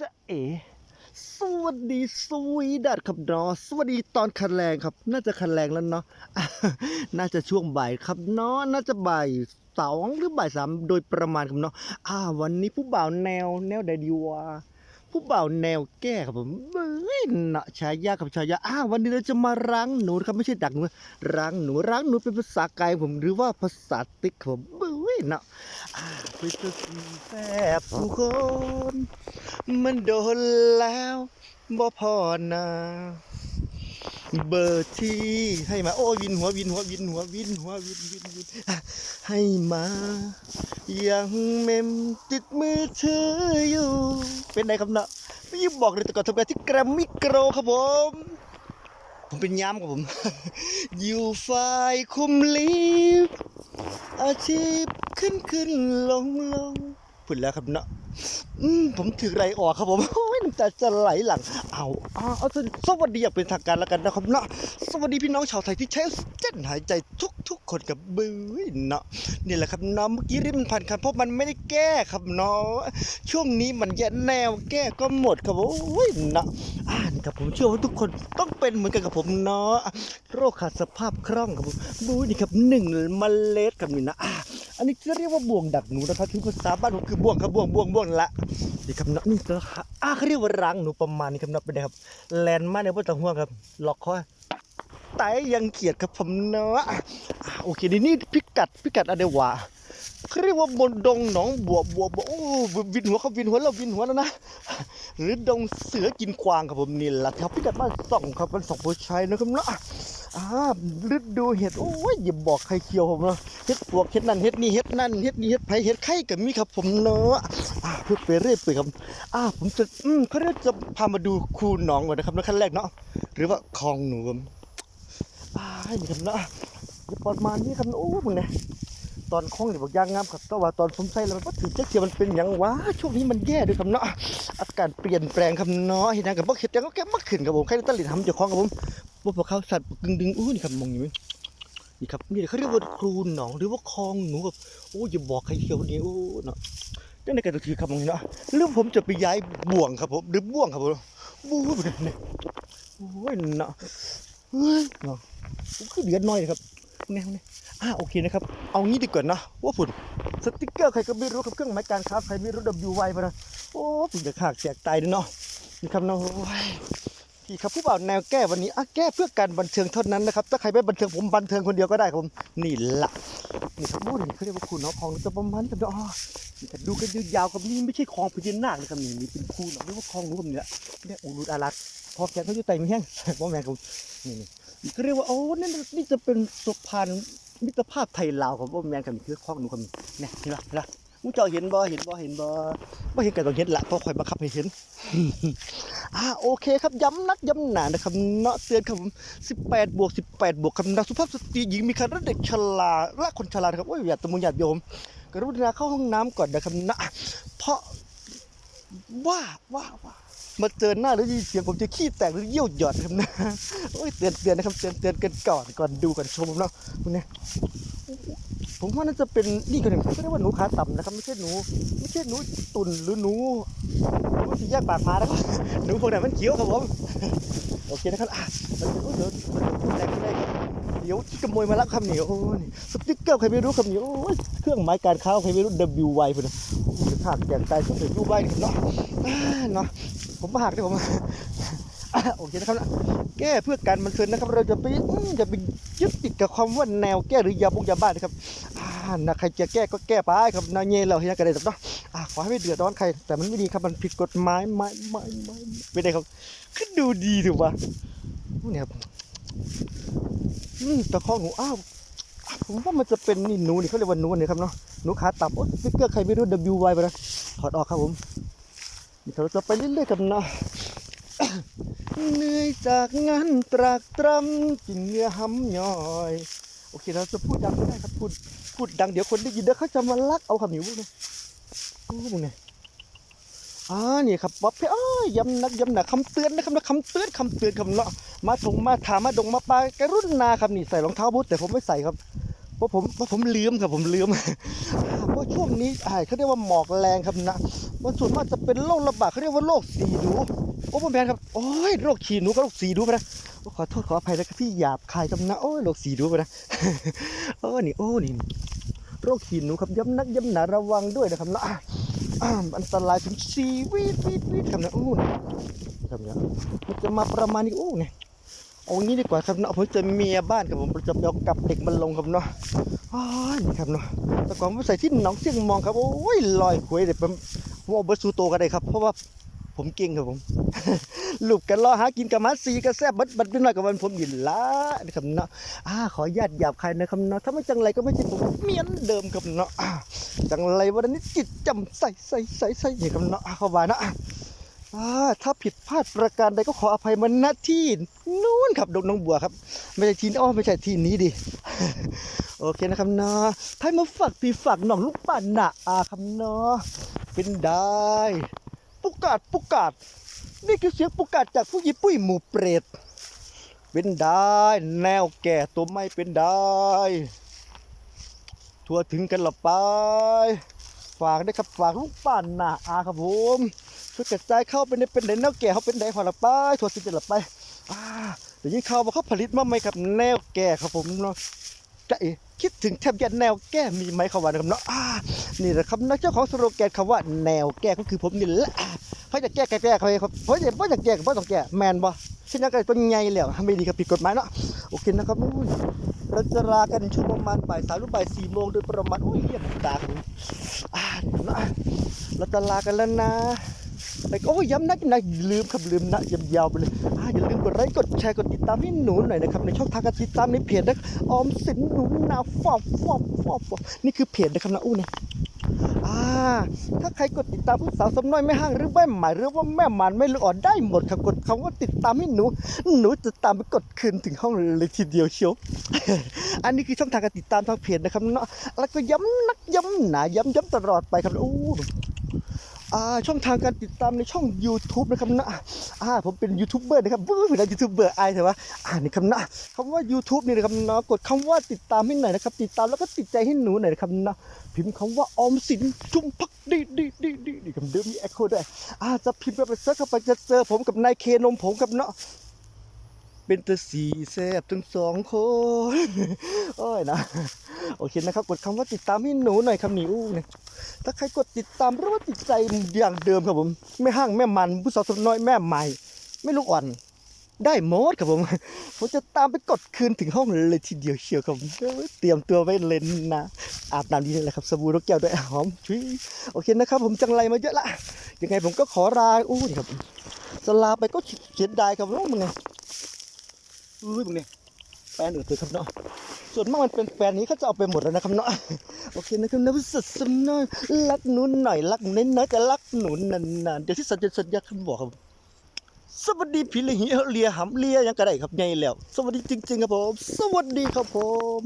จะเอ๋สวัสดีสวีดัตครับเนาะสวัสดีตอนคันแรงครับ น่าจะคันแรงแล้วเนาะน่าจะช่วงบ่ายครับเนาะน่าจะบ่ายสองหรือบ่ายสามโดยประมาณครับเนาะอ่า วันนี้ผู้บ่าวแนวแนวใดดีวะผู้บ่าวแนวแก้ครับผมเบ้ยเนาะชายากับชายาอ่าวันนี้เราจะมาล้งหนูครับไม่ใช่ดักหนูล้งหนูล้งหนูเป็นภาษาไกายผมหรือว่าภาษาติ๊กครับผมเเนาะอ่าไปเจอแซ่บผู้คน มันโดนแล้วบ่พอนะเบอร์ที่ให้มา โอ้วินหัววินหัววินหัววินหัววินวินวินให้มา ยังเมมติดมือถืออยู่ เป็นไงครับเนาะไม่ยิ่บอกเลยแต่ก่อนทำงานที่แกรมมิโกรครับผม ผมเป็นย้ำครับผม อยู่ฝ่ายคุมลีฟอาชีพ ขึ้นขึ้นลงลงพูดแล้วครับเนาะอืมผมถือไรออกครับผมโอ้ยน้ำตาจะไหลหลัง เอาเอาเอาสวัสดีอย่างเป็นทางการแล้วกันนะครับเนาะสวัสดีพี่น้องชาวไทยที่ใช้เจนหายใจทุกทุกๆคนกับบื้อเนาะนี่แหละครับเนาะเมื่อกี้ริมนพันคันเพราะมันไม่ได้แก้ครับเนาะช่วงนี้มันแย่แนวแก้ก็หมดครับโอ้ยเนาะอ่านครับผมเชื่อว่าทุกคนต้องเป็นเหมือนกันกับผมเนาะโรคขาดสภาพคล่องครับผมบูนี่ครับหนึ่งเมล็ดครับนี่นะ อันนี้จะเรียกว่าบ่วงดักหนูนะครับที่ภาษาบ้านผมคือบ่วงครับบ่วงบ่วงบ่วงละนี่ครับเนาะนี่ก็อะเขาเรียกว่ารังหนูประมาณนี้ครับเนาะเป็นไงครับ แลนด์มาเนี่ยพ่อตังห่วงครับล็อกคอไตยังเขียดครับผมเนาะโอเคดีนี่พิกัดพิกัดอะไรวะเขาเรียกว่าบนดงหนองบัวบัวบัวโอ้วินหัวเขาวินหัวแล้ววินหัวแล้วนะหรือดงเสือกินกวางครับผมนี่แหละครับพิกัดบ้านสองครับบ้านสองผู้ชายนะครับเนาะ อ่าฤดูเห็ดโอ้ยอย่าบอกใครเคียวผมเนาะเห็ดปวกเห็ดนั่นเห็ดนี่เห็ดนั่นเห็ดนี่เห็ดไผ่เห็ดไข่กับมีครับผมเนาะอ่าพูดไปเรื่อยไปครับอ่าผมจะอืมเขาเรียกจะพามาดูคูหนองก่อนนะครับในขั้นแรกเนาะหรือว่าคลองหนูครับอ่านี่ครับเนาะเดี๋ยวประมาณนี้ครับโอ้มึงเนี่ยตอนคลองเนี่บอกยางงามครับแต่ว่าตอนผมใส่แล้วมันก็ถือเจ๊เกียวมันเป็นอย่างวะช่วงนี้มันแย่ด้วยครับเนาะอากาศเปลี่ยนแปลงครับเนาะเห็นยังกับบ่เห็ดยังก็แก้มักขึ้นครับผมใครได้ตลิดทำเจ้าของครับผม บ่พอเขาสัตว์กึ่งดึงอู้นี่ครับมองอยู่ไหมนี่ครับนี่เขาเรียกว่าครูหนองหรือว่าคลองหนูครับโอ้ยอย่าบอกใครเที่ยวนี่โอ้เนาะจังในการคือคำนี้เนาะหรือผมจะไปย้ายบ่วงครับผมหรือบ่วงครับผมบู๊บเนี่ยโอ้ยเนาะเฮ้ยเนาะผมคือเดือดน้อยนะครับแนวเนี่ยอ่าโอเคนะครับ เอางี้ดีกว่านะว่าฝุ่นสติ๊กเกอร์ใครก็ไม่รู้กับเครื่องหมายการค้าใครไม่รู้ WY ปะนะโอ้ผมจะขากแจกตายด้วยเนาะนี่ครับเนาะีครับผู้บ่าวแนวแก้วันนี้อะแก้เพื่อการบันเทิงเท่านั้นนะครับถ้าใครไม่บันเทิงผมบันเทิงคนเดียวก็ได้ครับผมนี่ละนี่ครับบู๊นี่เขาเรียกว่าคุณเนาะของจะประมาณกันเนาะแต่ดูกันยาวๆกับนี่ไม่ใช่คลองพญานาคนะครับนี่นี่เป็นคูหนองหรือว่าคลองหนูผมเนี่ยเนี่ยอูรุดอารักพอแกนเขาอยู่ไต่ไม่แห้งพ่อแม่ผมนี่นี่นี่ก็เรียกว่าโอ้นั่นนี่จะเป็นสะพานมิตรภาพไทยลาวของพ่อแม่กันนี่คือคลองหนูครับเนี่ยเห็นปะเห็นปะ มึงเจอเห็นบ่เห็นบ่เห็นบ่บ่เห็นกันต้องเห็นละเพราะคอยบังคับให้เห็น อ่าโอเคครับย้ำนักย้ำหนานะครับเนาะเตือนครับผม18บวก18บวกคำนักสุภาพสตรีหญิงมีคันและเด็กชราและคนชราครับโอ้ยอย่าตะมุงหยาดโยมกรุณาเข้าห้องน้ำก่อนนะครับนะเพราะว่าว่าว่ามาเจอหน้าหรือยินเสียงผมจะขี้แตกหรือเยี่ยวหยอดครับนะโอ้ยเตือนเตือนนะครับเตือนเตือนกันก่อนก่อนดูก่อนชมเนาะคุณเนี่ย ผมว่าน่าจะเป็นนี่กันหนึ่งเขาเรียกว่าหนูขาต่ำนะครับ ไม่ใช่หนู ไม่ใช่หนูตุ่นหรือหนูหนูสีแยกปากพานะครับหนูพวกนั้นมันเขียวครับผมโอเคนะครับอะมันจะโอ้ยเดี๋ยวมันจะพูดแรงไม่ได้เดี๋ยวขโมยมาล้วคำเหนี้โอ้ยสติ๊กเกอร์ใครไม่รู้คำเหนี้โอ้ยเครื่องหมายการค้าใครไม่รู้ WY เพื่อนนะหจะขาดแก่นตายสุดเลยยูไวเนาะเนาะผมมาหักได้ผมโอเคนะครับนะแก้เพื่อการบันเทิงนะครับ เราจะไปจะไปยึดติดกับความว่าแนวแก้หรือยาบุกยาบ้านะครับ นะใครจะแก้ก็แก้ไปครับนาเงยเราเฮียกันเลยเนาะอ่าขอให้ไม่เดือดร้อนใคร แต่มันไม่ดีครับมันผิดกฎหมายไม่ไม่ไม่ไม่ได้ครับขึ้นดูดีถูกปะเนี่ยอืมตะข้อหนูอ้าวผมว่ามันจะเป็นนี่หนูนี่เขาเรียกว่าหนูนี่ครับเนาะหนูขาต่ำโอ้สติ๊กเกอร์ใครไม่รู้ WY ไปนะถอดออกครับผมเราจะไปเรื่อยๆกันเนาะเหนื่อยจากงานตรากตรำกินเนื้อห้ำย่อย โอเคเราจะพูดดังไม่ได้ครับพูดพูดดังเดี๋ยวคนได้ยินเดี๋ยวเขาจะมาลักเอาคำหนิวเลยโอ้มึงไงอ่านี่ครับบ๊อบพี่อ้อยย้ำนักย้ำหนักคำเตือนนะครับนะคำเตือนคำเตือนคำเนาะมาถงมาถามมาดงมาปลากรุณาครับนี่ใส่รองเท้าบูทแต่ผมไม่ใส่ครับผราะผมเพราะผมลืมครับผมลืมเพราะช่วงนี้อ่าเขาเรียกว่าหมอกแรงครับนะมันส่วนมากจะเป็นโรคระบาดเขาเรียกว่าโรคสีดูโอ้พ่อแมนครับโอ้ยโรคขี้หนูกับโรคสีดูไปนะ ขอโทษขออภัยนะครับที่หยาบคายครับนะโอ้ยโรคสีดูไปนะโอ้นี่โอ้นี่โรคขี้หนูครับย้ำนักย้ำหนาระวังด้วยนะครับนะอะอ่าอันตรายถึงชีวิตวิตวิตครับนะโอ้นี่ครับเนี่ยมันจะมาประมาณนี้โอ้เนี่ยเอางี้ดีกว่าครับเนาะผมจะเมียบ้านครับผมจะเอากับเด็กมันลงครับเนาะอ้ายนี่ครับเนาะแต่ก่อนผมใส่ที่หนองเสียงมองครับโอ้ยลอยหวยเด็ดผมผมเอาเบอร์ซูโตก็ได้ครับ เพราะว่าผมเก่งครับผม ลูกกันรอหากินกับมาสีกับแซ่บบัดบัดนิดหน่อยกับวันผมยินละนะครับเนาะอ่าขอญาติหยาบคายนะครับเนาะถ้าไม่จังไรก็ไม่ใช่ผมเมียนเดิมครับเนาะจังไรวันนี้จิตจำใส่ใส่ใส่ใส่นี่ครับเนาะเข้ามาเนาะถ้าผิดพลาดประการใดก็ขออภัยมาณที่นู้นครับดงน้องบัวครับ ไม่ใช่ที่อ้อไม่ใช่ที่นี้ดิโอเคนะครับเนาะให้มาฝากพี่ฝากน้องลูกป่านนะอาครับเนาะเป็นได้ปุกกาดปุกกาด นี่คือเสียงปุกกาดจากผู้ยิปุ้ยหมู่เปรต เป็นได้ แนวแก่ตัวไม่เป็นได้ ทั่วถึงกันละไป ฝากได้ครับฝากลูกป่านนะอาครับผมช่วยกระจายเข้าไปในเป็นไหนแนวแก่เขาเป็นไหนพอละไปถั่วสิจะละไปอ่าเดี๋ยวยิ่งเข้าว่าเขาผลิตมาไหมครับ แนวแก่ครับผมเนาะจะเอคิดถึงแทบยันแนวแก้มีไหมเขาว่านะครับเนาะนี่แหละครับนักเจ้าของสโลแกนคำว่าแนวแก้ก็คือผมนี่แหละ เขาจะแก้แก้แก้เขาครับเพราะอย่าเพราะอยากแก้เพราะต้องแก้แมนบ่เช่นนั้นก็เป็นไงแล้วไม่ดีครับผิดกฎหมายเนาะโอเคนะครับนู่นเราจะลากันช่วงประมาณบ่ายสามหรือบ่ายสี่โมงโดยประมาณโอ้ยเยี่ยมตาครับผมอ่าเนาะเราจะลากันแล้วนะไปโอ้ยย้ำนักนะอย่าลืมครับลืมนะยำยาวไปเลยอ่าอย่าลืมกดไลค์กดแชร์กดติดตามให้หนูหน่อยนะครับในช่องทางการติดตามในเพจนะออมสินหนูนาฟอบฟอบฟอบฟอบนี่คือเพจนะครับนะอู้เนี่ย อ่า ถ้าใครกดติดตามผู้สาวสมน้อยไม่ห้างหรือแม่หมายหรือว่าแม่หมันไม่รู้อ่อนได้หมดครับกดคำว่าติดตามให้หนู หนูจะตามไปกดคืนถึงห้องเลยทีเดียวเชียวอันนี้คือช่องทางการติดตามทางเพจนะครับเนาะแล้วก็ย้ำนักย้ำหนาย้ำย้ำตลอดไปครับอู้ ช่องทางการติดตามในช่อง YouTube นะครับนะอ่าผมเป็นยูทูบเบอร์นะครับบื้อเป็นยูทูบเบอร์ไอแต่ว่าอ่านี่คำนะคำว่า YouTube นี่นะครับนะกดคำว่าติดตามให้หน่อยนะครับ ติดตามแล้วก็ติดใจให้หนูหน่อยนะครับนะพิมพ์คำว่าออมสินจุมพักดีดีดีดีดีคำเดิมมีแอคโคด้วยอ่าจะพิมพ์ไปไปเซิร์ชเข้าไปจะเจอผมกับนายเคนมผมกับเนาะ เป็นตัวสีแซบทั้งสองคนโอ้ยนะ โอเคนะครับ กดคำว่าติดตามให้หนูหน่อยครับหนิวเนี่ยถ้าใครกดติดตามหรือว่าติดใจอย่างเดิมครับผมแม่ห้างแม่มันผู้สาวสน้อยแม่ใหม่ ไม่ลูกอ่อนได้หมดครับผม ผมจะตามไปกดคืนถึงห้องเลยทีเดียวเชียวครับเตรียมตัวไว้เล่นนะ อาบน้ำดีเลยครับสบู่นกแก้วด้วยหอมชุยโอเคนะครับ ผมจังไรมาเยอะละยังไงผมก็ขอลาอู้นี่ครับจะลาไปก็เสียดายครับว่ามึงไง อุ้ยมึงเนี่ยแฟนอื่นเถอะครับเนาะส่วนมากมันเป็นแฟนนี้เขาจะเอาไปหมดแล้วนะครับเนาะโอเคนะครับนะสุดสำน้อยรักหนูหน่อยรักเน้นนะแต่รักหนูนานๆเดี๋ยวที่สัญญาสัญญาคำบอกครับสวัสดีพี่เลียเลียหำเลียยังกระไดครับไงแล้ว สวัสดีจริง ๆ ครับผม สวัสดีครับผม